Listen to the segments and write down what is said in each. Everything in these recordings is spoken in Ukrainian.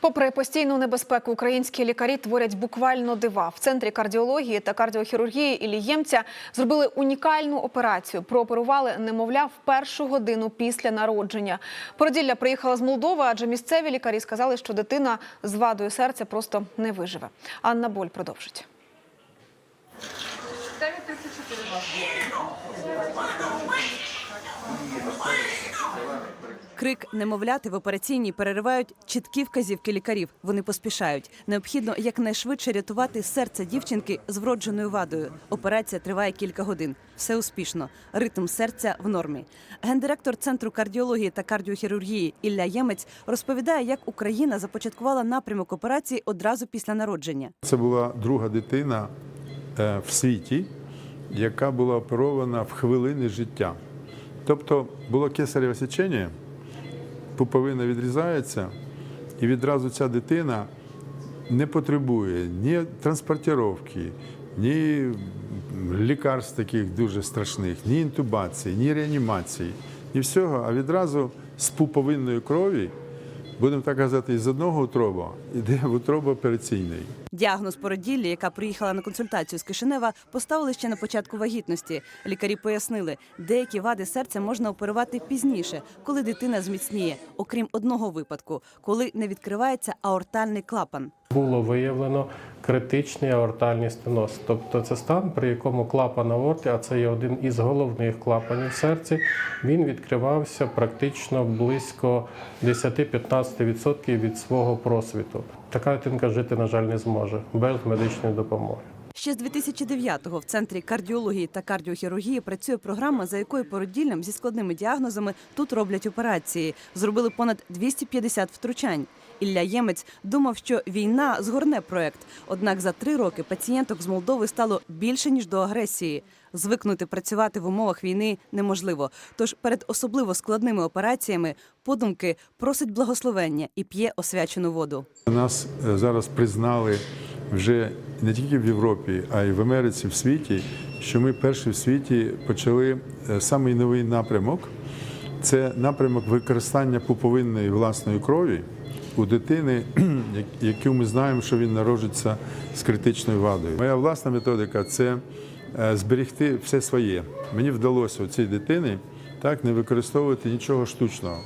Попри постійну небезпеку, українські лікарі творять буквально дива. В центрі кардіології та кардіохірургії Іллі зробили унікальну операцію. Прооперували немовля в першу годину після народження. Породілля приїхала з Молдови, адже місцеві лікарі сказали, що дитина з вадою серця просто не виживе. Анна Боль продовжить. Крик немовляти в операційній переривають чіткі вказівки лікарів. Вони поспішають. Необхідно якнайшвидше рятувати серце дівчинки з вродженою вадою. Операція триває кілька годин. Все успішно. Ритм серця в нормі. Гендиректор центру кардіології та кардіохірургії Ілля Ємець розповідає, як Україна започаткувала напрямок операції одразу після народження. Це була друга дитина е, в світі, яка була оперована в хвилини життя. Тобто було кесареве сечення, пуповина відрізається, і відразу ця дитина не потребує ні транспортировки, ні лікарств таких дуже страшних, ні інтубації, ні реанімації, ні всього, а відразу з пуповинної крові, будемо так казати, з одного утроба йде в утробу операційний. Діагноз породіллі, яка приїхала на консультацію з Кишинева, поставили ще на початку вагітності. Лікарі пояснили, деякі вади серця можна оперувати пізніше, коли дитина зміцніє, окрім одного випадку, коли не відкривається аортальний клапан. Було виявлено критичний аортальний стеноз, тобто це стан, при якому клапан аорти, а це є один із головних клапанів серця, він відкривався практично близько 10-15% від свого просвіту. Така дитинка жити, на жаль, не зможе без медичної допомоги. Ще з 2009-го в центрі кардіології та кардіохірургії працює програма, за якою породіллям зі складними діагнозами тут роблять операції. Зробили понад 250 втручань. Ілля Ємець думав, що війна згорне проект. Однак за три роки пацієнток з Молдови стало більше ніж до агресії. Звикнути працювати в умовах війни неможливо. Тож перед особливо складними операціями подумки просить благословення і п'є освячену воду. Нас е, зараз признали вже не тільки в Європі, а й в Америці, в світі, що ми перші в світі почали е, самий новий напрямок. Це напрямок використання пуповинної власної крові у дитини, яку ми знаємо, що він народжується з критичною вадою. Моя власна методика це е, зберегти все своє. Мені вдалося у цій дитини так не використовувати нічого штучного.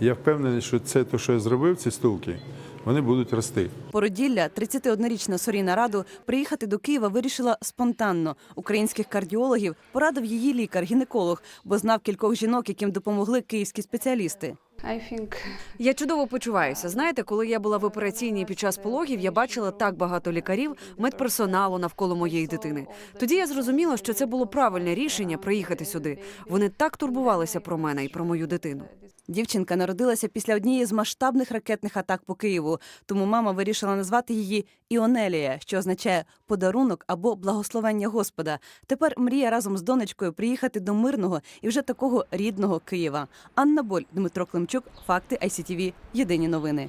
Я впевнений, що це те, що я зробив, ці стулки, вони будуть рости. Породілля, 31-річна Соріна Раду, приїхати до Києва вирішила спонтанно. Українських кардіологів порадив її лікар-гінеколог, бо знав кількох жінок, яким допомогли київські спеціалісти. I think Я чудово почуваюся. Знаєте, коли я була в операційній під час пологів, я бачила так багато лікарів, медперсоналу навколо моєї дитини. Тоді я зрозуміла, що це було правильне рішення приїхати сюди. Вони так турбувалися про мене і про мою дитину. Дівчинка народилася після однієї з масштабних ракетних атак по Києву, тому мама вирішила назвати її Іонелія, що означає подарунок або благословення Господа. Тепер мріє разом з донечкою приїхати до мирного і вже такого рідного Києва. Анна Боль, Дмитро Климчук, факти ICTV, Єдині новини.